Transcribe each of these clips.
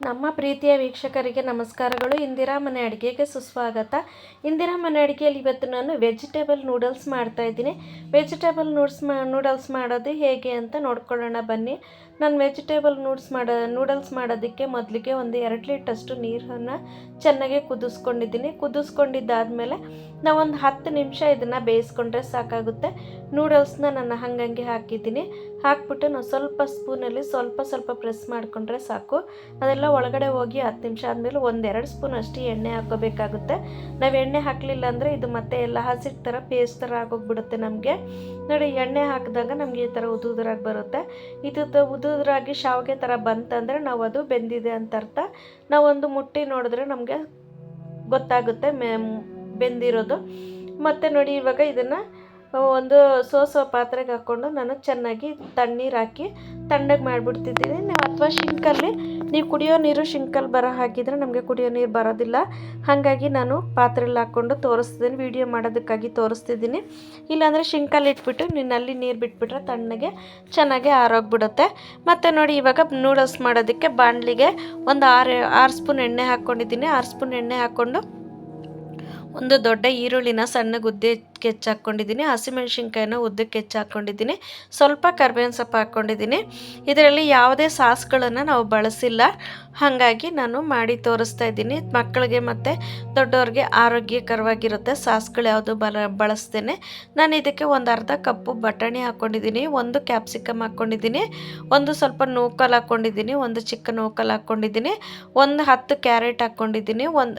ನಮ್ಮ ಪ್ರೀತಿಯ ವೀಕ್ಷಕರಿಗೆ ನಮಸ್ಕಾರಗಳು. ಇಂದಿರಾ ಮನೆ ಅಡುಗೆಗೆ ಸುಸ್ವಾಗತ. ಇಂದಿರಾ ಮನೆ ಅಡುಗೆಯಲ್ಲಿ ಇವತ್ತು ನಾನು ವೆಜಿಟೇಬಲ್ ನೂಡಲ್ಸ್ ಮಾಡ್ತಾ ಇದ್ದೀನಿ. ವೆಜಿಟೇಬಲ್ ನೂಡ್ಸ್ ಮಾ ನೂಡಲ್ಸ್ ಮಾಡೋದು ಹೇಗೆ ಅಂತ ನೋಡ್ಕೊಳ್ಳೋಣ ಬನ್ನಿ. ನಾನು ವೆಜಿಟೇಬಲ್ ನೂಡ್ಸ್ ಮಾಡ, ನೂಡಲ್ಸ್ ಮಾಡೋದಕ್ಕೆ ಮೊದಲಿಗೆ ಒಂದು ಎರಡು ಲೀಟರ್ಷ್ಟು ನೀರನ್ನು ಚೆನ್ನಾಗಿ ಕುದಿಸ್ಕೊಂಡಿದ್ದೀನಿ. ಕುದಿಸ್ಕೊಂಡಿದ್ದಾದಮೇಲೆ ನಾವೊಂದು ಹತ್ತು ನಿಮಿಷ ಇದನ್ನು ಬೇಯಿಸ್ಕೊಂಡ್ರೆ ಸಾಕಾಗುತ್ತೆ. ನೂಡಲ್ಸ್ನ ನಾನು ಹಂಗಂಗೆ ಹಾಕಿದ್ದೀನಿ. ಹಾಕ್ಬಿಟ್ಟು ನಾವು ಸ್ವಲ್ಪ ಸ್ಪೂನಲ್ಲಿ ಸ್ವಲ್ಪ ಸ್ವಲ್ಪ ಪ್ರೆಸ್ ಮಾಡಿಕೊಂಡ್ರೆ ಸಾಕು. ಅದೆಲ್ಲ ಒಳಗಡೆ ಹೋಗಿ ಹತ್ತು ನಿಮಿಷ ಆದಮೇಲೆ ಒಂದೆರಡು ಸ್ಪೂನ್ ಅಷ್ಟು ಎಣ್ಣೆ ಹಾಕೋಬೇಕಾಗುತ್ತೆ ನಾವು ಎಣ್ಣೆ ಹಾಕಲಿಲ್ಲ ಅಂದರೆ ಇದು ಮತ್ತೆ ಎಲ್ಲ ಹಸಿಟ್ಟು ಥರ ಪೇಸ್ಟ್ ಥರ ಆಗೋಗ್ಬಿಡುತ್ತೆ ನಮಗೆ. ನೋಡಿ, ಎಣ್ಣೆ ಹಾಕಿದಾಗ ನಮಗೆ ಈ ಥರ ಉದುರಾಗಿ ಬರುತ್ತೆ. ಇದು ತ- ಉದುರಾಗಿ ಶಾವಿಗೆ ಥರ ಬಂತಂದರೆ ನಾವು ಅದು ಬೆಂದಿದೆ ಅಂತ ಅರ್ಥ ನಾವೊಂದು ಮುಟ್ಟಿ ನೋಡಿದ್ರೆ ನಮಗೆ ಗೊತ್ತಾಗುತ್ತೆ ಮೆ, ಬೆಂದಿರೋದು. ಮತ್ತು ನೋಡಿ ಇವಾಗ ಇದನ್ನು ಒಂದು ಸೋಸೋ ಪಾತ್ರೆಗೆ ಹಾಕ್ಕೊಂಡು ನಾನು ಚೆನ್ನಾಗಿ ತಣ್ಣೀರು ಹಾಕಿ, ತಣ್ಣಗೆ ಮಾಡಿಬಿಡ್ತಿದ್ದೀನಿ. ನಾವು ಅಥವಾ ಶಿಂಕಲ್ಲಿ ನೀವು ಕುಡಿಯೋ ನೀರು ಶಿಂಕಲ್ಲಿ ಬರೋ ಹಾಕಿದರೆ ನಮಗೆ ಕುಡಿಯೋ ನೀರು ಬರೋದಿಲ್ಲ. ಹಾಗಾಗಿ ನಾನು ಪಾತ್ರೆಯಲ್ಲಿ ಹಾಕ್ಕೊಂಡು ತೋರಿಸ್ತಿದ್ದೀನಿ ವಿಡಿಯೋ ಮಾಡೋದಕ್ಕಾಗಿ ತೋರಿಸ್ತಿದ್ದೀನಿ ಇಲ್ಲಾಂದರೆ ಶಿಂಕಲ್ಲಿ ಇಟ್ಬಿಟ್ಟು ನೀನಲ್ಲಿ ನೀರು ಬಿಟ್ಬಿಟ್ರೆ ತಣ್ಣಗೆ ಚೆನ್ನಾಗಿ ಆರೋಗ್ಬಿಡುತ್ತೆ. ಮತ್ತು ನೋಡಿ ಇವಾಗ ನೂಡಲ್ಸ್ ಮಾಡೋದಕ್ಕೆ ಬಾಣಲಿಗೆ ಒಂದು ಆರು ಆರು ಸ್ಪೂನ್ ಎಣ್ಣೆ ಹಾಕ್ಕೊಂಡಿದ್ದೀನಿ ಆರು ಸ್ಪೂನ್ ಎಣ್ಣೆ ಹಾಕ್ಕೊಂಡು ಒಂದು ದೊಡ್ಡ ಈರುಳ್ಳಿನ ಸಣ್ಣ ಉದ್ದೆ ಕೆಚ್ಚಿ ಹಾಕ್ಕೊಂಡಿದ್ದೀನಿ ಹಸಿಮೆಣ್ಸಿನ್ಕಾಯಿನ ಉದ್ದಕ್ಕೆ ಹೆಚ್ಚು ಹಾಕ್ಕೊಂಡಿದ್ದೀನಿ ಸ್ವಲ್ಪ ಕರ್ಬೇವಿನ ಸೊಪ್ಪು ಹಾಕ್ಕೊಂಡಿದ್ದೀನಿ ಇದರಲ್ಲಿ ಯಾವುದೇ ಸಾಸ್ಗಳನ್ನು ನಾವು ಬಳಸಿಲ್ಲ. ಹಾಗಾಗಿ ನಾನು ಮಾಡಿ ತೋರಿಸ್ತಾ ಇದ್ದೀನಿ. ಮಕ್ಕಳಿಗೆ ಮತ್ತು ದೊಡ್ಡವ್ರಿಗೆ ಆರೋಗ್ಯಕರವಾಗಿರುತ್ತೆ ಸಾಸ್ಗಳು ಯಾವುದು ಬಲ ಬಳಸ್ತೇನೆ ನಾನು ಇದಕ್ಕೆ ಒಂದು ಅರ್ಧ ಕಪ್ಪು ಬಟಾಣಿ ಹಾಕ್ಕೊಂಡಿದ್ದೀನಿ ಒಂದು ಕ್ಯಾಪ್ಸಿಕಮ್ ಹಾಕ್ಕೊಂಡಿದ್ದೀನಿ ಒಂದು ಸ್ವಲ್ಪ ನೂಕಲ್ ಹಾಕ್ಕೊಂಡಿದ್ದೀನಿ ಒಂದು ಚಿಕ್ಕ ನೂಕಲ್ ಹಾಕ್ಕೊಂಡಿದ್ದೀನಿ ಒಂದು ಹತ್ತು ಕ್ಯಾರೆಟ್ ಹಾಕ್ಕೊಂಡಿದ್ದೀನಿ ಒಂದು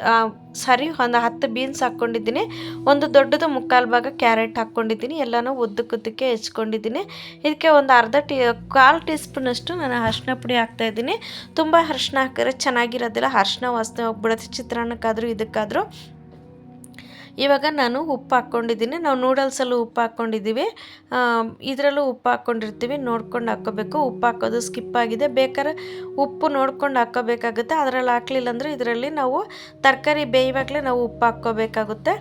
ಸರಿ, ಒಂದು ಹತ್ತು ಬೀನ್ಸ್ ಹಾಕ್ಕೊಂಡಿದ್ದೀನಿ ಒಂದು ದೊಡ್ಡದು ಮುಕ್ಕಾಲು ಭಾಗ ಕ್ಯಾರೆಟ್ ಹಾಕ್ಕೊಂಡಿದ್ದೀನಿ, ಎಲ್ಲನೂ ಉದ್ದಕ್ಕುದ್ದಕ್ಕೆ ಹೆಚ್ಕೊಂಡಿದ್ದೀನಿ. ಇದಕ್ಕೆ ಒಂದು ಅರ್ಧ ಟೀ, ಕಾಲು ಟೀ ಸ್ಪೂನಷ್ಟು ನಾನು ಅರಿಶಿನ ಪುಡಿ ಹಾಕ್ತಾಯಿದ್ದೀನಿ ತುಂಬ ಅರಿಶಿನ ಹಾಕಿದ್ರೆ ಚೆನ್ನಾಗಿರೋದಿಲ್ಲ ಅರ್ಶಿನ ವಾಸನೆ ಹೋಗ್ಬಿಡುತ್ತೆ, ಚಿತ್ರಾನ್ನಕ್ಕಾದರೂ ಇದಕ್ಕಾದರೂ. ಇವಾಗ ನಾನು ಉಪ್ಪು ಹಾಕ್ಕೊಂಡಿದ್ದೀನಿ, ನಾವು ನೂಡಲ್ಸಲ್ಲೂ ಉಪ್ಪು ಹಾಕ್ಕೊಂಡಿದ್ದೀವಿ. ಇದರಲ್ಲೂ ಉಪ್ಪು ಹಾಕ್ಕೊಂಡಿರ್ತೀವಿ, ನೋಡ್ಕೊಂಡು ಹಾಕ್ಕೋಬೇಕು. ಉಪ್ಪು ಹಾಕೋದು ಸ್ಕಿಪ್ ಆಗಿದೆ, ಬೇಕಾದ್ರೆ ಉಪ್ಪು ನೋಡ್ಕೊಂಡು ಹಾಕ್ಕೋಬೇಕಾಗುತ್ತೆ. ಅದರಲ್ಲಿ ಹಾಕ್ಲಿಲ್ಲ ಅಂದರೆ ಇದರಲ್ಲಿ ನಾವು ತರಕಾರಿ ಬೇಯುವಾಗಲೇ ನಾವು ಉಪ್ಪು ಹಾಕ್ಕೋಬೇಕಾಗುತ್ತೆ.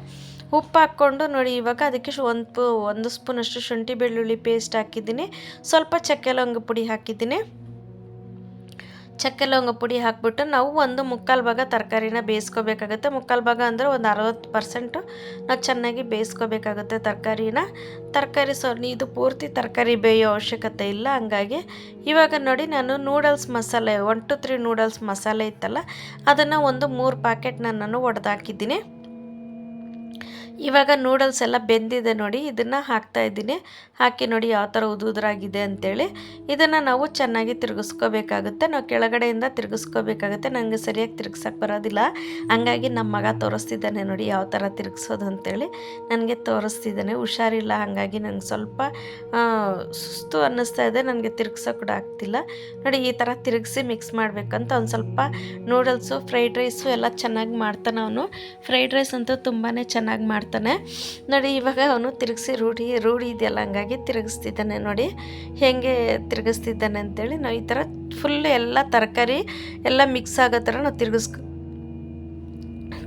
ಉಪ್ಪು ಹಾಕ್ಕೊಂಡು ನೋಡಿ, ಇವಾಗ ಅದಕ್ಕೆ ಒಂದು ಒಂದು ಸ್ಪೂನಷ್ಟು ಶುಂಠಿ ಬೆಳ್ಳುಳ್ಳಿ ಪೇಸ್ಟ್ ಹಾಕಿದ್ದೀನಿ. ಸ್ವಲ್ಪ ಚಕ್ಕೆ ಲವಂಗ ಪುಡಿ ಹಾಕಿದ್ದೀನಿ. ಚಕ್ಕೆ ಲವಂಗ ಪುಡಿ ಹಾಕ್ಬಿಟ್ಟು ನಾವು ಒಂದು ಮುಕ್ಕಾಲು ಭಾಗ ತರಕಾರಿನ ಬೇಯಿಸ್ಕೋಬೇಕಾಗುತ್ತೆ. ಮುಕ್ಕಾಲು ಭಾಗ ಅಂದರೆ ಒಂದು ಅರವತ್ತು ಪರ್ಸೆಂಟು ನಾವು ಚೆನ್ನಾಗಿ ಬೇಯಿಸ್ಕೋಬೇಕಾಗುತ್ತೆ ತರಕಾರಿನ. ತರಕಾರಿ ಸೊ ಇದು ಪೂರ್ತಿ ತರಕಾರಿ ಬೇಯೋ ಅವಶ್ಯಕತೆ ಇಲ್ಲ, ಹಂಗಾಗಿ ಇವಾಗ ನೋಡಿ ನಾನು ನೂಡಲ್ಸ್ ಮಸಾಲೆ ಒನ್ ಟು ತ್ರೀ ನೂಡಲ್ಸ್ ಮಸಾಲೆ ಇತ್ತಲ್ಲ, ಅದನ್ನು ಒಂದು ಮೂರು ಪ್ಯಾಕೆಟ್ನ ನಾನು ಒಡೆದಾಕಿದ್ದೀನಿ. ಇವಾಗ ನೂಡಲ್ಸ್ ಎಲ್ಲ ಬೆಂದಿದೆ ನೋಡಿ, ಇದನ್ನು ಹಾಕ್ತಾ ಇದ್ದೀನಿ. ಹಾಕಿ ನೋಡಿ ಯಾವ ಥರ ಉದುದ್ರಾಗಿದೆ ಅಂತೇಳಿ. ಇದನ್ನು ನಾವು ಚೆನ್ನಾಗಿ ತಿರುಗಿಸ್ಕೋಬೇಕಾಗುತ್ತೆ. ನಾವು ಕೆಳಗಡೆಯಿಂದ ತಿರುಗಿಸ್ಕೋಬೇಕಾಗುತ್ತೆ. ನನಗೆ ಸರಿಯಾಗಿ ತಿರುಗ್ಸಕ್ಕೆ ಬರೋದಿಲ್ಲ. ಹಂಗಾಗಿ ನಮ್ಮ ಮಗ ತೋರಿಸ್ತಿದ್ದಾನೆ ನೋಡಿ ಯಾವ ಥರ ತಿರುಗಿಸೋದು ಅಂತೇಳಿ. ನನಗೆ ತೋರಿಸ್ತಿದ್ದಾನೆ. ಹುಷಾರಿಲ್ಲ, ಹಾಗಾಗಿ ನನಗೆ ಸ್ವಲ್ಪ ಸುಸ್ತು ಅನ್ನಿಸ್ತಾ ಇದೆ. ನನಗೆ ತಿರುಗ್ಸೋಕೆ ಕೂಡ ಆಗ್ತಿಲ್ಲ. ನೋಡಿ ಈ ಥರ ತಿರುಗಿಸಿ ಮಿಕ್ಸ್ ಮಾಡಬೇಕಂತ ಒಂದು ಸ್ವಲ್ಪ ನೂಡಲ್ಸು ಫ್ರೈಡ್ ರೈಸು ಎಲ್ಲ ಚೆನ್ನಾಗಿ ಮಾಡ್ತಾನೆ ಅವನು ಫ್ರೈಡ್ ರೈಸ್ ಅಂತೂ ತುಂಬಾ ಚೆನ್ನಾಗಿ ಮಾಡ್ತಾನೆ ನೋಡಿ, ಇವಾಗ ಅವನು ತಿರುಗಿಸಿ ರೂಢಿ ರೂಢಿ ಇದೆಯಲ್ಲ, ಹಂಗಾಗಿ ತಿರುಗಿಸ್ತಿದ್ದಾನೆ ನೋಡಿ. ಹೇಗೆ ತಿರುಗಿಸ್ತಿದ್ದಾನೆ ಅಂತೇಳಿ ನಾವು ಈ ಥರ ಫುಲ್ ಎಲ್ಲ ತರಕಾರಿ ಎಲ್ಲ ಮಿಕ್ಸ್ ಆಗೋ ಥರ ನಾವು ತಿರುಗಿಸ್ಕೊ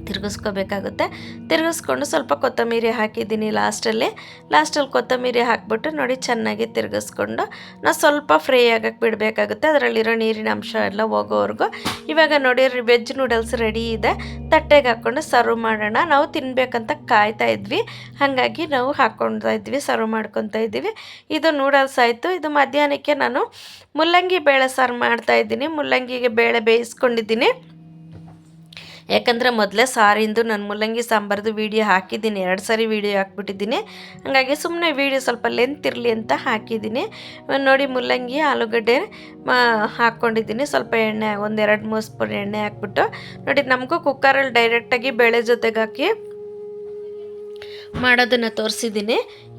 ತಿರುಗಿಸ್ಕೋಬೇಕಾಗುತ್ತೆ. ತಿರುಗಿಸ್ಕೊಂಡು ಸ್ವಲ್ಪ ಕೊತ್ತಂಬರಿ ಹಾಕಿದ್ದೀನಿ ಲಾಸ್ಟಲ್ಲಿ. ಲಾಸ್ಟಲ್ಲಿ ಕೊತ್ತಂಬರಿ ಹಾಕ್ಬಿಟ್ಟು ನೋಡಿ ಚೆನ್ನಾಗಿ ತಿರುಗಿಸ್ಕೊಂಡು ನಾವು ಸ್ವಲ್ಪ ಫ್ರೈ ಆಗಕ್ಕೆ ಬಿಡಬೇಕಾಗುತ್ತೆ. ಅದರಲ್ಲಿರೋ ನೀರಿನ ಅಂಶ ಎಲ್ಲ ಹೋಗೋವರೆಗೂ. ಇವಾಗ ನೋಡಿ ವೆಜ್ ನೂಡಲ್ಸ್ ರೆಡಿ ಇದೆ. ತಟ್ಟೆಗೆ ಹಾಕ್ಕೊಂಡು ಸರ್ವ್ ಮಾಡೋಣ. ನಾವು ತಿನ್ನಬೇಕಂತ ಕಾಯ್ತಾ ಇದ್ವಿ. ಹಾಗಾಗಿ ನಾವು ಹಾಕ್ಕೊಳ್ತಾ ಇದ್ವಿ, ಸರ್ವ್ ಮಾಡ್ಕೊತಾ ಇದ್ದೀವಿ ಇದು ನೂಡಲ್ಸ್ ಆಯಿತು. ಇದು ಮಧ್ಯಾಹ್ನಕ್ಕೆ ನಾನು ಮುಲ್ಲಂಗಿ ಬೇಳೆ ಸಾರು ಮಾಡ್ತಾ ಇದ್ದೀನಿ. ಮುಲ್ಲಂಗಿಗೆ ಬೇಳೆ ಬೇಯಿಸ್ಕೊಂಡಿದ್ದೀನಿ. ಯಾಕಂದರೆ ಮೊದಲೇ ಸಾರಿಂದು, ನಾನು ಮುಲ್ಲಂಗಿ ಸಾಂಬಾರ್ದು ವೀಡಿಯೋ ಹಾಕಿದ್ದೀನಿ. ಎರಡು ಸಾರಿ ವೀಡಿಯೋ ಹಾಕ್ಬಿಟ್ಟಿದ್ದೀನಿ. ಹಾಗಾಗಿ ಸುಮ್ಮನೆ ವೀಡಿಯೋ ಸ್ವಲ್ಪ ಲೆಂತ್ ಇರಲಿ ಅಂತ ಹಾಕಿದ್ದೀನಿ. ನೋಡಿ ಮುಲ್ಲಂಗಿ ಆಲೂಗಡ್ಡೆ ಹಾಕ್ಕೊಂಡಿದ್ದೀನಿ ಸ್ವಲ್ಪ ಎಣ್ಣೆ ಒಂದೆರಡು ಮೂರು ಸ್ಪೂನ್ ಎಣ್ಣೆ ಹಾಕ್ಬಿಟ್ಟು. ನೋಡಿ ನಮಗೂ ಕುಕ್ಕರಲ್ಲಿ ಡೈರೆಕ್ಟಾಗಿ ಬೇಳೆ ಜೊತೆಗೆ ಹಾಕಿ ಮಾಡೋದನ್ನು ತೋರಿಸಿದ್ದೀನಿ.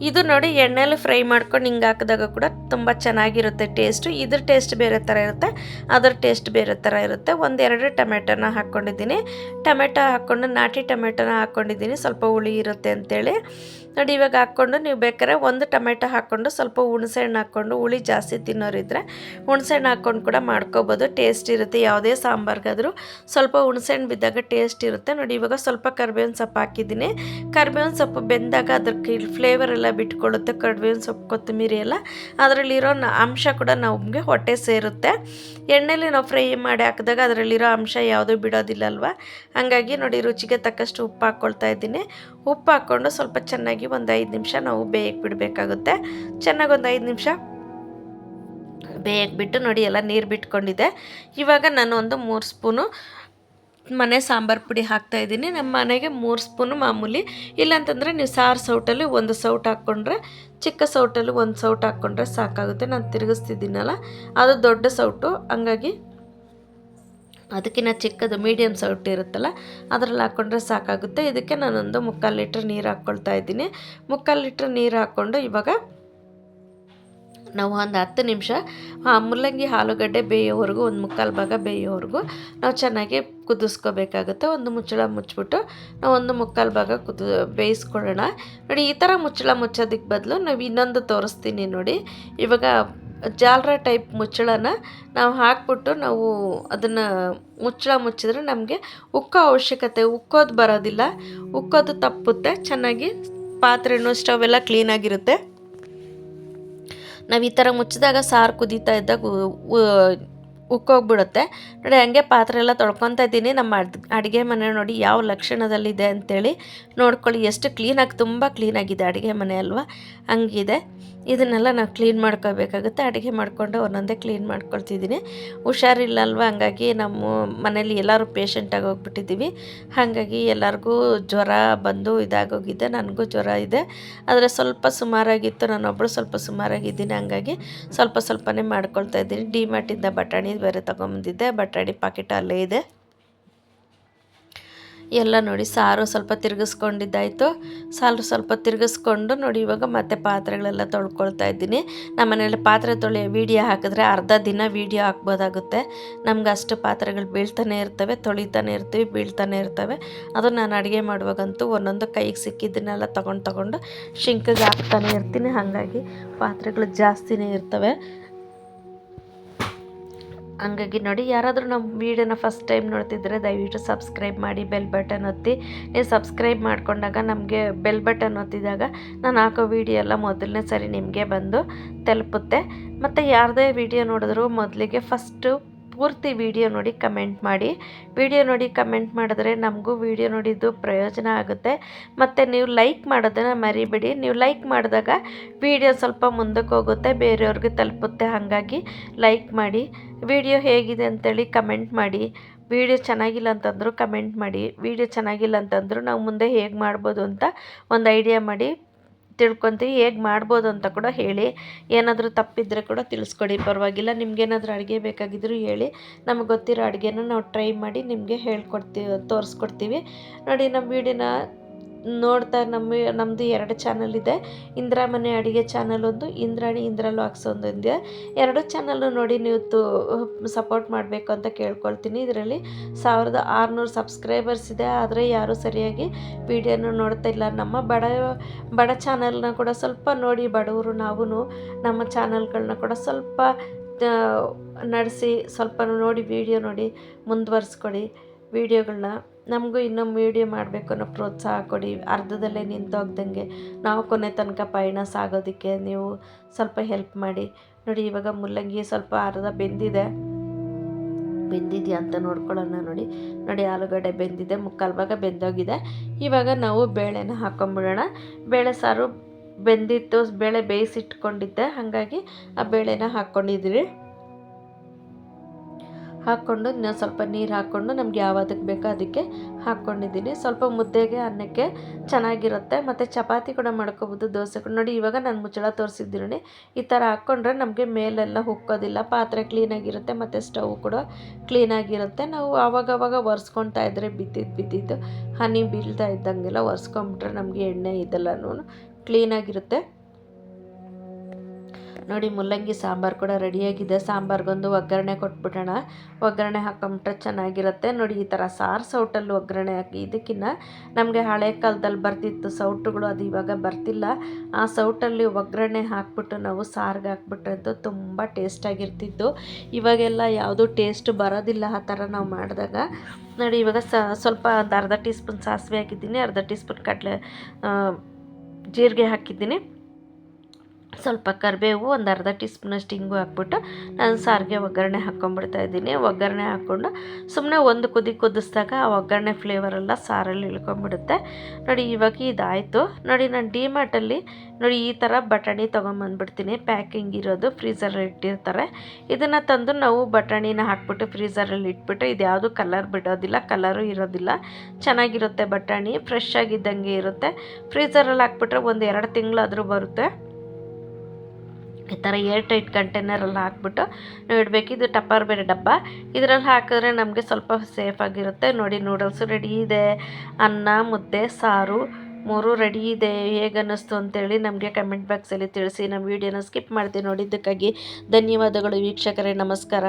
ಇದು ನೋಡಿ ಎಣ್ಣೆಲಿ ಫ್ರೈ ಮಾಡ್ಕೊಂಡು ಹಿಂಗೆ ಹಾಕಿದಾಗ ಕೂಡ ತುಂಬ ಚೆನ್ನಾಗಿರುತ್ತೆ ಟೇಸ್ಟು. ಇದ್ರ ಟೇಸ್ಟ್ ಬೇರೆ ಥರ ಇರುತ್ತೆ, ಅದ್ರ ಟೇಸ್ಟ್ ಬೇರೆ ಥರ ಇರುತ್ತೆ. ಒಂದೆರಡು ಟೊಮೆಟೊನ ಹಾಕ್ಕೊಂಡಿದ್ದೀನಿ ಟೊಮೆಟೊ ಹಾಕ್ಕೊಂಡು, ನಾಟಿ ಟೊಮೆಟೊನ ಹಾಕ್ಕೊಂಡಿದ್ದೀನಿ ಸ್ವಲ್ಪ ಹುಳಿ ಇರುತ್ತೆ ಅಂತೇಳಿ. ನೋಡಿ, ಇವಾಗ ಹಾಕ್ಕೊಂಡು ನೀವು ಬೇಕಾದ್ರೆ ಒಂದು ಟೊಮೆಟೊ ಹಾಕ್ಕೊಂಡು ಸ್ವಲ್ಪ ಹುಣಸೆಹಣ್ಣು ಹಾಕ್ಕೊಂಡು, ಹುಳಿ ಜಾಸ್ತಿ ತಿನ್ನೋರಿದ್ರೆ ಹುಣಸೆಹಣ್ಣು ಹಾಕ್ಕೊಂಡು ಕೂಡ ಮಾಡ್ಕೋಬೋದು. ಟೇಸ್ಟ್ ಇರುತ್ತೆ, ಯಾವುದೇ ಸಾಂಬಾರ್ಗಾದರೂ. ಸ್ವಲ್ಪ ಹುಣಸೆಹಣ್ಣು ಬಿದ್ದಾಗ ಟೇಸ್ಟ್ ಇರುತ್ತೆ. ನೋಡಿ, ಇವಾಗ ಸ್ವಲ್ಪ ಕರ್ಬೇವಿನ ಸೊಪ್ಪು ಹಾಕಿದ್ದೀನಿ. ಕರ್ಬೇವಿನ ಸೊಪ್ಪು ಬೆಂದಾಗ ಅದಕ್ಕೆ ಫ್ಲೇವರ್ ಎಲ್ಲ ಬಿಟ್ಕೊಳ್ಳುತ್ತೆ ಕಡ್ಬೇವಿನ ಸೊಪ್ಪು ಕೊತ್ತಂಬರಿ ಎಲ್ಲ. ಅದರಲ್ಲಿರೋ ಅಂಶ ಕೂಡ ನಮಗೆ ಹೊಟ್ಟೆ ಸೇರುತ್ತೆ. ಎಣ್ಣೆಲಿ ನಾವು ಫ್ರೈ ಮಾಡಿ ಹಾಕಿದಾಗ ಅದರಲ್ಲಿರೋ ಅಂಶ ಯಾವುದೂ ಬಿಡೋದಿಲ್ಲ ಅಲ್ವಾ ಹಾಗಾಗಿ ನೋಡಿ ರುಚಿಗೆ ತಕ್ಕಷ್ಟು ಉಪ್ಪು ಹಾಕ್ಕೊಳ್ತಾ ಇದ್ದೀನಿ. ಉಪ್ಪು ಹಾಕ್ಕೊಂಡು ಸ್ವಲ್ಪ ಚೆನ್ನಾಗಿ ಒಂದು ಐದು ನಿಮಿಷ ನಾವು ಬೇಯಕ್ಕೆ ಬಿಡಬೇಕಾಗುತ್ತೆ. ಚೆನ್ನಾಗಿ ಒಂದು ಐದು ನಿಮಿಷ ಬೇಯಕ್ಕೆ ಬಿಟ್ಟು ನೋಡಿ ಎಲ್ಲ ನೀರು ಬಿಟ್ಕೊಂಡಿದೆ. ಇವಾಗ ನಾನು ಒಂದು ಮೂರು ಸ್ಪೂನು ಮನೆ ಸಾಂಬಾರು ಪುಡಿ ಹಾಕ್ತಾ ಇದ್ದೀನಿ. ನಮ್ಮ ಮನೆಗೆ ಮೂರು ಸ್ಪೂನು ಮಾಮೂಲಿ. ಇಲ್ಲಾಂತಂದರೆ ನೀವು ಸಾರು ಸೌಟಲ್ಲಿ ಒಂದು ಸೌಟ್ ಹಾಕ್ಕೊಂಡ್ರೆ, ಚಿಕ್ಕ ಸೌಟಲ್ಲಿ ಒಂದು ಸೌಟ್ ಹಾಕ್ಕೊಂಡ್ರೆ ಸಾಕಾಗುತ್ತೆ. ನಾನು ತಿರುಗಿಸ್ತಿದ್ದೀನಲ್ಲ, ಅದು ದೊಡ್ಡ ಸೌಟು. ಹಂಗಾಗಿ ಅದಕ್ಕಿಂತ ಚಿಕ್ಕದು ಮೀಡಿಯಮ್ ಸೌಟ್ ಇರುತ್ತಲ್ಲ, ಅದರಲ್ಲಿ ಹಾಕ್ಕೊಂಡ್ರೆ ಸಾಕಾಗುತ್ತೆ. ಇದಕ್ಕೆ ನಾನೊಂದು ಮುಕ್ಕಾಲು ಲೀಟ್ರ್ ನೀರು ಹಾಕ್ಕೊಳ್ತಾ ಇದ್ದೀನಿ. ಮುಕ್ಕಾಲು ಲೀಟ್ರ್ ನೀರು ಹಾಕ್ಕೊಂಡು ಇವಾಗ ನಾವು ಒಂದು ಹತ್ತು ನಿಮಿಷ ಮುಲ್ಲಂಗಿ ಆಲೂಗಡ್ಡೆ ಬೇಯೋವರೆಗೂ, ಒಂದು ಮುಕ್ಕಾಲು ಭಾಗ ಬೇಯೋವರೆಗೂ ನಾವು ಚೆನ್ನಾಗಿ ಕುದಿಸ್ಕೋಬೇಕಾಗುತ್ತೆ. ಒಂದು ಮುಚ್ಚಳ ಮುಚ್ಚಿಬಿಟ್ಟು ನಾವು ಒಂದು ಮುಕ್ಕಾಲು ಭಾಗ ಕುದು, ಬೇಯಿಸ್ಕೊಳ್ಳೋಣ. ನೋಡಿ, ಈ ಥರ ಮುಚ್ಚಳ ಮುಚ್ಚೋದಕ್ಕೆ ಬದಲು ನಾವು ಇನ್ನೊಂದು ತೋರಿಸ್ತೀನಿ ನೋಡಿ. ಇವಾಗ ಜಾಲ್ರ ಟೈಪ್ ಮುಚ್ಚಳನ ನಾವು ಹಾಕ್ಬಿಟ್ಟು ನಾವು ಅದನ್ನು ಮುಚ್ಚಳ ಮುಚ್ಚಿದ್ರೆ ನಮಗೆ ಉಕ್ಕೋ ಅವಶ್ಯಕತೆ, ಉಕ್ಕೋದು ಬರೋದಿಲ್ಲ. ಉಕ್ಕೋದು ತಪ್ಪುತ್ತೆ, ಚೆನ್ನಾಗಿ ಪಾತ್ರೆನೂ ಸ್ಟವ್ ಎಲ್ಲ ಕ್ಲೀನಾಗಿರುತ್ತೆ. ನಾವು ಈ ಥರ ಮುಚ್ಚಿದಾಗ ಸಾರು ಕುದೀತಾ ಇದ್ದಾಗ ಉಕ್ಕೋಗ್ಬಿಡುತ್ತೆ. ನೋಡಿ, ಹಂಗೆ ಪಾತ್ರೆ ಎಲ್ಲ ತೊಳ್ಕೊತಾ ಇದ್ದೀನಿ. ನಮ್ಮ ಅಡ್, ಅಡುಗೆ ಮನೆ ನೋಡಿ ಯಾವ ಲಕ್ಷಣದಲ್ಲಿದೆ ಅಂತೇಳಿ ನೋಡ್ಕೊಳ್ಳಿ. ಎಷ್ಟು ಕ್ಲೀನಾಗಿ ತುಂಬ ಕ್ಲೀನಾಗಿದೆ ಅಡುಗೆ ಮನೆ ಅಲ್ವಾ? ಹಂಗಿದೆ. ಇದನ್ನೆಲ್ಲ ನಾವು ಕ್ಲೀನ್ ಮಾಡ್ಕೋಬೇಕಾಗುತ್ತೆ. ಅಡುಗೆ ಮಾಡಿಕೊಂಡು ಒಂದೊಂದೇ ಕ್ಲೀನ್ ಮಾಡ್ಕೊಳ್ತಿದ್ದೀನಿ. ಹುಷಾರಿಲ್ಲ ಅಲ್ವಾ ಹಂಗಾಗಿ ನಮ್ಮ ಮನೇಲಿ ಎಲ್ಲರೂ ಪೇಷಂಟಾಗಿ ಹೋಗ್ಬಿಟ್ಟಿದ್ದೀವಿ. ಹಾಗಾಗಿ ಎಲ್ಲರಿಗೂ ಜ್ವರ ಬಂದು ಇದಾಗೋಗಿದೆ. ನನಗೂ ಜ್ವರ ಇದೆ. ಆದರೆ ಸ್ವಲ್ಪ ಸುಮಾರಾಗಿತ್ತು. ನಾನೊಬ್ಬಳು ಸ್ವಲ್ಪ ಸುಮಾರಾಗಿದ್ದೀನಿ. ಹಂಗಾಗಿ ಸ್ವಲ್ಪ ಸ್ವಲ್ಪನೇ ಮಾಡ್ಕೊಳ್ತಾ ಇದ್ದೀನಿ. ಡಿಮಾರ್ಟಿಂದ ಬಟಾಣಿ ಬೇರೆ ತೊಗೊಂಬಂದಿದ್ದೆ ಬಟ್ ರೆಡಿ ಪ್ಯಾಕೆಟ್ ಅಲ್ಲೇ ಇದೆ. ಎಲ್ಲ ನೋಡಿ, ಸಾರು ಸ್ವಲ್ಪ ತಿರುಗಿಸ್ಕೊಂಡಿದ್ದಾಯಿತು. ಸಾರು ಸ್ವಲ್ಪ ತಿರುಗಿಸ್ಕೊಂಡು ನೋಡಿ, ಇವಾಗ ಮತ್ತೆ ಪಾತ್ರೆಗಳೆಲ್ಲ ತೊಳ್ಕೊಳ್ತಾ ಇದ್ದೀನಿ. ನಮ್ಮ ಮನೇಲಿ ಪಾತ್ರೆ ತೊಳೆಯ ವೀಡಿಯೋ ಹಾಕಿದ್ರೆ ಅರ್ಧ ದಿನ ವೀಡಿಯೋ ಹಾಕ್ಬೋದಾಗುತ್ತೆ. ನಮ್ಗೆ ಅಷ್ಟು ಪಾತ್ರೆಗಳು ಬೀಳ್ತಾನೆ ಇರ್ತವೆ, ತೊಳಿತಾನೆ ಇರ್ತೀವಿ, ಬೀಳ್ತಾನೆ ಇರ್ತವೆ. ಅದು ನಾನು ಅಡುಗೆ ಮಾಡುವಾಗಂತೂ ಒಂದೊಂದು ಕೈಗೆ ಸಿಕ್ಕಿದ್ದನ್ನೆಲ್ಲ ತೊಗೊಂಡು ತೊಗೊಂಡು, ಶಿಂಕಿಗೆ ಹಾಕ್ತಾನೆ ಇರ್ತೀನಿ. ಹಾಗಾಗಿ ಪಾತ್ರೆಗಳು ಜಾಸ್ತಿನೇ ಇರ್ತವೆ. ಹಂಗಾಗಿ ನೋಡಿ, ಯಾರಾದರೂ ನಮ್ಮ ವೀಡಿಯೋನ ಫಸ್ಟ್ ಟೈಮ್ ನೋಡ್ತಿದ್ರೆ ದಯವಿಟ್ಟು ಸಬ್ಸ್ಕ್ರೈಬ್ ಮಾಡಿ ಬೆಲ್ ಬಟನ್ ಒತ್ತಿ. ನೀವು ಸಬ್ಸ್ಕ್ರೈಬ್ ಮಾಡ್ಕೊಂಡಾಗ ನಮಗೆ ಬೆಲ್ ಬಟನ್ ಒತ್ತಿದಾಗ ನಾನು ಹಾಕೋ ವೀಡಿಯೋ ಎಲ್ಲ ಮೊದಲನೇ ಸರಿ ನಿಮಗೆ ಬಂದು ತಲುಪುತ್ತೆ. ಮತ್ತು ಯಾರದೇ ವೀಡಿಯೋ ನೋಡಿದ್ರು ಮೊದಲಿಗೆ ಫಸ್ಟು ಪೂರ್ತಿ ವಿಡಿಯೋ ನೋಡಿ ಕಮೆಂಟ್ ಮಾಡಿ. ವಿಡಿಯೋ ನೋಡಿ ಕಮೆಂಟ್ ಮಾಡಿದ್ರೆ ನಮಗೂ ವಿಡಿಯೋ ನೋಡಿದ್ದು ಪ್ರಯೋಜನ ಆಗುತ್ತೆ. ಮತ್ತು ನೀವು ಲೈಕ್ ಮಾಡೋದನ್ನು ಮರಿಬೇಡಿ. ನೀವು ಲೈಕ್ ಮಾಡಿದಾಗ ವಿಡಿಯೋ ಸ್ವಲ್ಪ ಮುಂದಕ್ಕೆ ಹೋಗುತ್ತೆ, ಬೇರೆಯವ್ರಿಗೆ ತಲುಪುತ್ತೆ. ಹಾಗಾಗಿ ಲೈಕ್ ಮಾಡಿ. ವಿಡಿಯೋ ಹೇಗಿದೆ ಅಂತೇಳಿ ಕಮೆಂಟ್ ಮಾಡಿ. ವಿಡಿಯೋ ಚೆನ್ನಾಗಿಲ್ಲ ಅಂತಂದರೂ ಕಮೆಂಟ್ ಮಾಡಿ. ವಿಡಿಯೋ ಚೆನ್ನಾಗಿಲ್ಲ ಅಂತಂದರೂ ನಾವು ಮುಂದೆ ಹೇಗೆ ಮಾಡ್ಬೋದು ಅಂತ ಒಂದು ಐಡಿಯಾ ಮಾಡಿ. ತಿಳ್ಕೊತೀವಿ, ಹೇಗೆ ಮಾಡ್ಬೋದು ಅಂತ ಕೂಡ ಹೇಳಿ. ಏನಾದರೂ ತಪ್ಪಿದ್ರೆ ಕೂಡ ತಿಳಿಸ್ಕೊಡಿ. ಪರವಾಗಿಲ್ಲ, ನಿಮ್ಗೇನಾದರೂ ಅಡುಗೆ ಬೇಕಾಗಿದ್ದರೂ ಹೇಳಿ. ನಮಗೆ ಗೊತ್ತಿರೋ ಅಡುಗೆನ ನಾವು ಟ್ರೈ ಮಾಡಿ ನಿಮಗೆ ಹೇಳ್ಕೊಡ್ತೀವಿ, ತೋರಿಸ್ಕೊಡ್ತೀವಿ. ನೋಡಿ ನಮ್ಮ ವೀಡಿಯೋನ ನೋಡ್ತಾ ನಮ್ಮ ನಮ್ಮದು ಎರಡು ಚಾನಲ್ ಇದೆ. ಇಂದ್ರಾ ಮನೆ ಅಡುಗೆ ಚಾನಲ್ ಒಂದು, ಇಂದ್ರಾಣಿ ಇಂದ್ರಾ ಲಾಕ್ಸ್ ಒಂದು ಇದೆ. ಎರಡು ಚಾನಲ್ನು ನೋಡಿ ನೀವು ತು ಸಪೋರ್ಟ್ ಮಾಡಬೇಕು ಅಂತ ಕೇಳ್ಕೊಳ್ತೀನಿ. ಇದರಲ್ಲಿ ಸಾವಿರದ ಆರುನೂರು ಸಬ್ಸ್ಕ್ರೈಬರ್ಸ್ ಇದೆ. ಆದರೆ ಯಾರೂ ಸರಿಯಾಗಿ ವಿಡಿಯೋನ ನೋಡ್ತಾ ಇಲ್ಲ. ನಮ್ಮ ಬಡ ಬಡ ಚಾನಲ್ನ ಕೂಡ ಸ್ವಲ್ಪ ನೋಡಿ ಬಡವರು ನಾವು ನಮ್ಮ ಚಾನಲ್ಗಳನ್ನ ಕೂಡ ಸ್ವಲ್ಪ ನಡೆಸಿ ಸ್ವಲ್ಪ ನೋಡಿ ವಿಡಿಯೋ ನೋಡಿ ಮುಂದುವರ್ಸ್ಕೊಡಿ ವಿಡಿಯೋಗಳನ್ನ ನಮಗೂ ಇನ್ನೂ ವೀಡಿಯೋ ಮಾಡಬೇಕು ಅನ್ನೋ ಪ್ರೋತ್ಸಾಹ ಕೊಡಿ. ಅರ್ಧದಲ್ಲೇ ನಿಂತೋಗ್ದಂಗೆ ನಾವು ಕೊನೆ ತನಕ ಪಯಣ ಸಾಗೋದಕ್ಕೆ ನೀವು ಸ್ವಲ್ಪ ಹೆಲ್ಪ್ ಮಾಡಿ. ನೋಡಿ, ಇವಾಗ ಮುಲ್ಲಂಗಿ ಸ್ವಲ್ಪ ಅರ್ಧ ಬೆಂದಿದೆ. ಬೆಂದಿದೆಯಾ ಅಂತ ನೋಡ್ಕೊಳ್ಳೋಣ ನೋಡಿ. ನೋಡಿ, ಆಲೂಗಡ್ಡೆ ಬೆಂದಿದೆ ಮುಕ್ಕಾಲು ಭಾಗ ಬೆಂದೋಗಿದೆ. ಇವಾಗ ನಾವು ಬೇಳೆನ ಹಾಕೊಂಬಿಡೋಣ. ಬೇಳೆ ಸಾರು ಬೆಂದಿತ್ತು, ಬೇಳೆ ಬೇಯಿಸಿಟ್ಕೊಂಡಿದ್ದೆ. ಹಾಗಾಗಿ ಆ ಬೇಳೆನ ಹಾಕ್ಕೊಂಡಿದ್ದೀನಿ ಹಾಕ್ಕೊಂಡು ಇನ್ನೊಂದು ಸ್ವಲ್ಪ ನೀರು ಹಾಕ್ಕೊಂಡು ನಮ್ಗೆ ಯಾವದಕ್ಕೆ ಬೇಕೋ ಅದಕ್ಕೆ ಹಾಕ್ಕೊಂಡಿದ್ದೀನಿ. ಸ್ವಲ್ಪ ಮುದ್ದೆಗೆ ಅನ್ನಕ್ಕೆ ಚೆನ್ನಾಗಿರುತ್ತೆ. ಮತ್ತು ಚಪಾತಿ ಕೂಡ ಮಾಡ್ಕೊಬೋದು, ದೋಸೆ ಕೂಡ. ನೋಡಿ, ಇವಾಗ ನಾನು ಮುಚ್ಚಳ ತೋರಿಸಿದ್ದೀನಿ ಈ ಥರ ಹಾಕ್ಕೊಂಡ್ರೆ ನಮಗೆ ಮೇಲೆಲ್ಲ ಹುಕ್ಕೋದಿಲ್ಲ ಪಾತ್ರೆ ಕ್ಲೀನಾಗಿರುತ್ತೆ ಮತ್ತು ಸ್ಟವ್ ಕೂಡ ಕ್ಲೀನಾಗಿರುತ್ತೆ ನಾವು ಆವಾಗವಾಗ ಒರೆಸ್ಕೊಳ್ತಾ ಇದ್ದರೆ ಬಿದ್ದಿದ್ದು ಬಿದ್ದಿದ್ದು ಹನಿ ಬೀಳ್ತಾ ಇದ್ದಂಗೆಲ್ಲ ಒರೆಸ್ಕೊಂಬಿಟ್ರೆ ನಮಗೆ ಎಣ್ಣೆ ಇದೆಲ್ಲನೂ ಕ್ಲೀನಾಗಿರುತ್ತೆ ನೋಡಿ ಮುಲ್ಲಂಗಿ ಸಾಂಬಾರು ಕೂಡ ರೆಡಿಯಾಗಿದೆ. ಸಾಂಬಾರ್ಗೊಂದು ಒಗ್ಗರಣೆ ಕೊಟ್ಬಿಡೋಣ. ಒಗ್ಗರಣೆ ಹಾಕೊಂಬಿಟ್ರೆ ಚೆನ್ನಾಗಿರುತ್ತೆ. ನೋಡಿ, ಈ ಥರ ಸಾರು ಸೌಟಲ್ಲಿ ಒಗ್ಗರಣೆ ಹಾಕಿ ಇದಕ್ಕಿಂತ ನಮಗೆ ಹಳೆ ಕಾಲದಲ್ಲಿ ಬರ್ತಿತ್ತು ಸೌಟುಗಳು, ಅದು ಇವಾಗ ಬರ್ತಿಲ್ಲ. ಆ ಸೌಟಲ್ಲಿ ಒಗ್ಗರಣೆ ಹಾಕ್ಬಿಟ್ಟು ನಾವು ಸಾರಿಗೆ ಹಾಕ್ಬಿಟ್ರೆ ಅಂತೂ ತುಂಬ ಟೇಸ್ಟಾಗಿರ್ತಿತ್ತು. ಇವಾಗೆಲ್ಲ ಯಾವುದೂ ಟೇಸ್ಟ್ ಬರೋದಿಲ್ಲ ಆ ಥರ ನಾವು ಮಾಡಿದಾಗ. ನೋಡಿ, ಇವಾಗ ಸ್ವಲ್ಪ ಒಂದು ಅರ್ಧ ಟೀ ಸ್ಪೂನ್ ಸಾಸಿವೆ ಹಾಕಿದ್ದೀನಿ. ಅರ್ಧ ಟೀ ಸ್ಪೂನ್ ಕಡಲೆ ಜೀರಿಗೆ ಹಾಕಿದ್ದೀನಿ. ಸ್ವಲ್ಪ ಕರಿಬೇವು ಒಂದು ಅರ್ಧ ಟೀ ಸ್ಪೂನಷ್ಟು ಹಿಂಗು ಹಾಕ್ಬಿಟ್ಟು ನಾನು ಸಾರಿಗೆ ಒಗ್ಗರಣೆ ಹಾಕ್ಕೊಂಬಿಡ್ತಾ ಇದ್ದೀನಿ. ಒಗ್ಗರಣೆ ಹಾಕ್ಕೊಂಡು ಸುಮ್ಮನೆ ಒಂದು ಕುದಿ ಕುದಿಸ್ದಾಗ ಆ ಒಗ್ಗರಣೆ ಫ್ಲೇವರೆಲ್ಲ ಸಾರಲ್ಲಿ ಇಳ್ಕೊಂಬಿಡುತ್ತೆ. ನೋಡಿ, ಇವಾಗ ಇದಾಯಿತು. ನೋಡಿ, ನಾನು ಡಿಮಾರ್ಟಲ್ಲಿ ನೋಡಿ, ಈ ಥರ ಬಟಾಣಿ ತೊಗೊಂಬಂದ್ಬಿಡ್ತೀನಿ. ಪ್ಯಾಕಿಂಗ್ ಇರೋದು ಫ್ರೀಸರಲ್ಲಿ ಇಟ್ಟಿರ್ತಾರೆ. ಇದನ್ನು ತಂದು ನಾವು ಬಟಾಣಿನ ಹಾಕ್ಬಿಟ್ಟು ಫ್ರೀಸರಲ್ಲಿ ಇಟ್ಬಿಟ್ಟು ಇದು ಯಾವುದು ಕಲರ್ ಬಿಡೋದಿಲ್ಲ ಕಲರು ಇರೋದಿಲ್ಲ. ಚೆನ್ನಾಗಿರುತ್ತೆ ಬಟಾಣಿ ಫ್ರೆಶ್ ಆಗಿದ್ದಂಗೆ ಇರುತ್ತೆ. ಫ್ರೀಸರಲ್ಲಿ ಹಾಕ್ಬಿಟ್ರೆ ಒಂದು ಎರಡು ತಿಂಗಳಾದರೂ ಬರುತ್ತೆ. ಈ ಥರ ಏರ್ ಟೈಟ್ ಕಂಟೈನರಲ್ಲಿ ಹಾಕ್ಬಿಟ್ಟು ನಾವು ಇಡಬೇಕು ಇದು ಟಪ್ಪರ್ ಬೇರೆ ಡಬ್ಬ. ಇದರಲ್ಲಿ ಹಾಕಿದ್ರೆ ನಮಗೆ ಸ್ವಲ್ಪ ಸೇಫಾಗಿರುತ್ತೆ ನೋಡಿ ನೂಡಲ್ಸು ರೆಡಿ ಇದೆ. ಅನ್ನ, ಮುದ್ದೆ, ಸಾರು ಮೂರು ರೆಡಿ ಇದೆ. ಹೇಗೆ ಅನ್ನಿಸ್ತು ಅಂತೇಳಿ ನಮಗೆ ಕಮೆಂಟ್ ಬಾಕ್ಸಲ್ಲಿ ತಿಳಿಸಿ. ನಮ್ಮ ವೀಡಿಯೋನ ಸ್ಕಿಪ್ ಮಾಡ್ತೀವಿ ನೋಡಿದ್ದಕ್ಕಾಗಿ ಧನ್ಯವಾದಗಳು ವೀಕ್ಷಕರೇ. ನಮಸ್ಕಾರ.